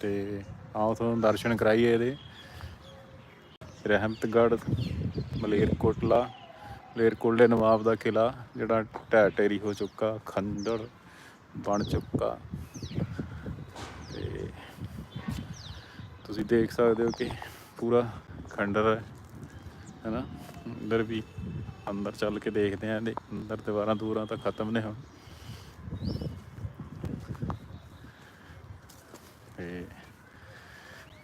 ਤੇ ਆਓ ਤੁਹਾਨੂੰ ਦਰਸ਼ਨ ਕਰਾਈਏ ਇਹਦੇ। ਰਹਿਮਤਗੜ੍ਹ, ਮਲੇਰਕੋਟਲਾ, ਮਲੇਰਕੋਟਲੇ ਨਵਾਬ ਦਾ ਕਿਲਾ ਜਿਹੜਾ ਢਹਿ ਢੇਰੀ ਹੋ ਚੁੱਕਾ, ਖੰਡਰ ਬਣ ਚੁੱਕਾ। ਤੇ ਤੁਸੀਂ ਦੇਖ ਸਕਦੇ ਹੋ ਕਿ ਪੂਰਾ ਖੰਡਰ ਹੈ, ਹੈਨਾ? ਅੰਦਰ ਵੀ ਅੰਦਰ ਚੱਲ ਕੇ ਦੇਖਦੇ ਆਂ ਇਹਦੇ। ਅੰਦਰ ਦੀਵਾਰਾਂ ਦੂਰਾਂ ਤਾਂ ਖਤਮ ਨੇ ਹੁਣ। ਤੇ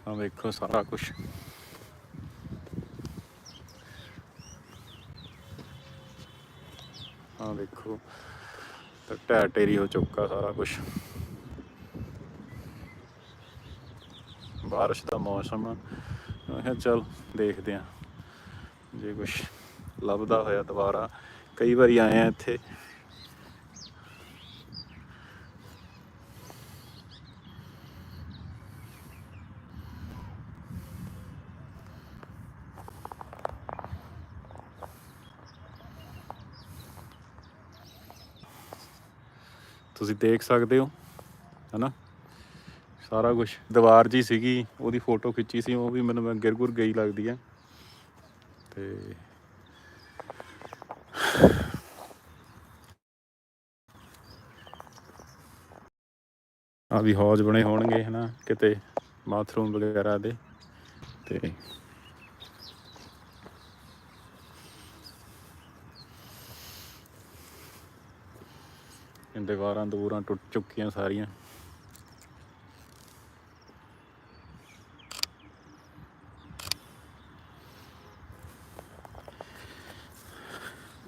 ਆ ਵੇਖੋ ਸਾਰਾ ਕੁਝ ਆ ਵੇਖੋ, ਤਾਂ ਢਹਿ ਢੇਰੀ ਹੋ ਚੁੱਕਾ ਸਾਰਾ ਕੁਝ ਬਾਰਿਸ਼ ਦਾ ਮੌਸਮ, ਮੈਂ ਕਿਹਾ ਚੱਲ ਦੇਖਦੇ ਆ। ਜੇ ਕੁਝ ਲੱਭਦਾ ਹੋਇਆ ਦੁਬਾਰਾ, ਕਈ ਵਾਰੀ ਆਏ ਆ ਇੱਥੇ। ਤੁਸੀਂ ਦੇਖ ਸਕਦੇ ਹੋ, ਹਨਾ? ਸਾਰਾ ਕੁਝ ਦੀਵਾਰ ਜੀ ਸੀਗੀ, ਉਹਦੀ ਫੋਟੋ ਖਿੱਚੀ ਸੀ, ਉਹ ਵੀ ਮੈਨੂੰ ਮੈਂ ਗਿਰਗੁਰ ਗਈ ਲੱਗਦੀ ਹੈ ਤੇ ਆ ਵੀ ਹੌਜ ਬਣੇ ਹੋਣਗੇ, ਹਨਾ? ਕਿਤੇ ਬਾਥਰੂਮ ਵਗੈਰਾ ਦੇ। ਤੇ ਦੀਵਾਰਾਂ ਦੂਰਾਂ ਟੁੱਟ ਚੁੱਕੀਆਂ ਸਾਰੀਆਂ।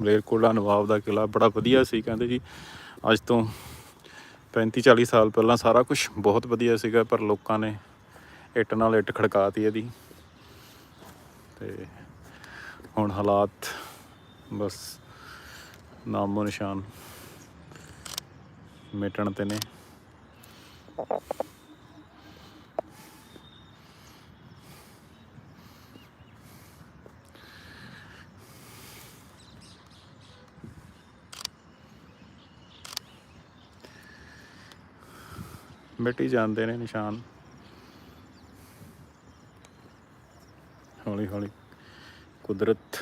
ਮਲੇਰਕੋਟਲਾ ਨਵਾਬ ਦਾ ਕਿਲਾ ਬੜਾ ਵਧੀਆ ਸੀ, ਕਹਿੰਦੇ ਜੀ, ਅੱਜ ਤੋਂ 35 40 ਸਾਲ ਪਹਿਲਾਂ ਸਾਰਾ ਕੁਝ ਬਹੁਤ ਵਧੀਆ ਸੀਗਾ, ਪਰ ਲੋਕਾਂ ਨੇ ਇੱਟ ਨਾਲ ਇੱਟ ਖੜਕਾਤੀ ਇਹਦੀ। ਤੇ ਹੁਣ ਹਾਲਾਤ ਬਸ ਨਾਮੋ ਨਿਸ਼ਾਨ। ਮਿਟਣ ਤੇ ਨੇ। ਮਿਟੀ ਜਾਂਦੇ ਨੇ ਨਿਸ਼ਾਨ। ਹੌਲੀ ਹੌਲੀ ਕੁਦਰਤ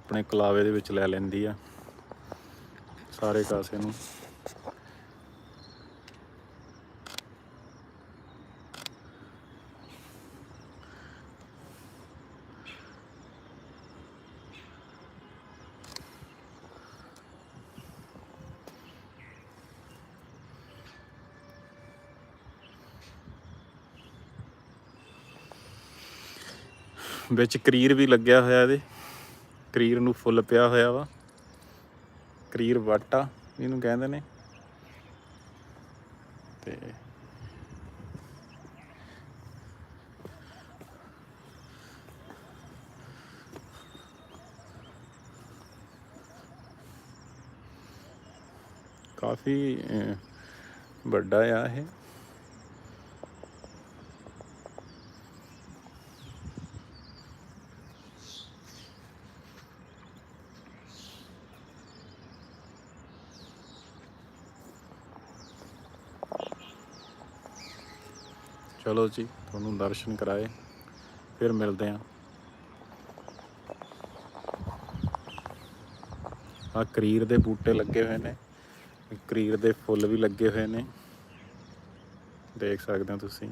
ਆਪਣੇ ਕਲਾਵੇ ਦੇ ਵਿੱਚ ਲੈ ਲੈਂਦੀ ਆ। ਸਾਰੇ ਕਾਸੇ ਨੂੰ। ਵਿੱਚ ਕਰੀਰ ਵੀ ਲੱਗਿਆ ਹੋਇਆ ਇਹਦੇ। ਕਰੀਰ ਨੂੰ ਫੁੱਲ ਪਿਆ ਹੋਇਆ ਵਾ। ਕਰੀਰ ਵਾਟਾ ਇਹਨੂੰ ਕਹਿੰਦੇ ਨੇ। ਤੇ ਕਾਫੀ ਵੱਡਾ ਆ ਇਹ। ਚਲੋ ਜੀ, ਤੁਹਾਨੂੰ ਦਰਸ਼ਨ ਕਰਾਏ, ਫਿਰ ਮਿਲਦੇ ਆਂ ਆ ਕਰੀਰ ਦੇ ਬੂਟੇ ਲੱਗੇ ਹੋਏ ਨੇ, ਕਰੀਰ ਦੇ ਫੁੱਲ ਵੀ ਲੱਗੇ ਹੋਏ ਨੇ। ਦੇਖ ਸਕਦੇ ਹੋ ਤੁਸੀਂ।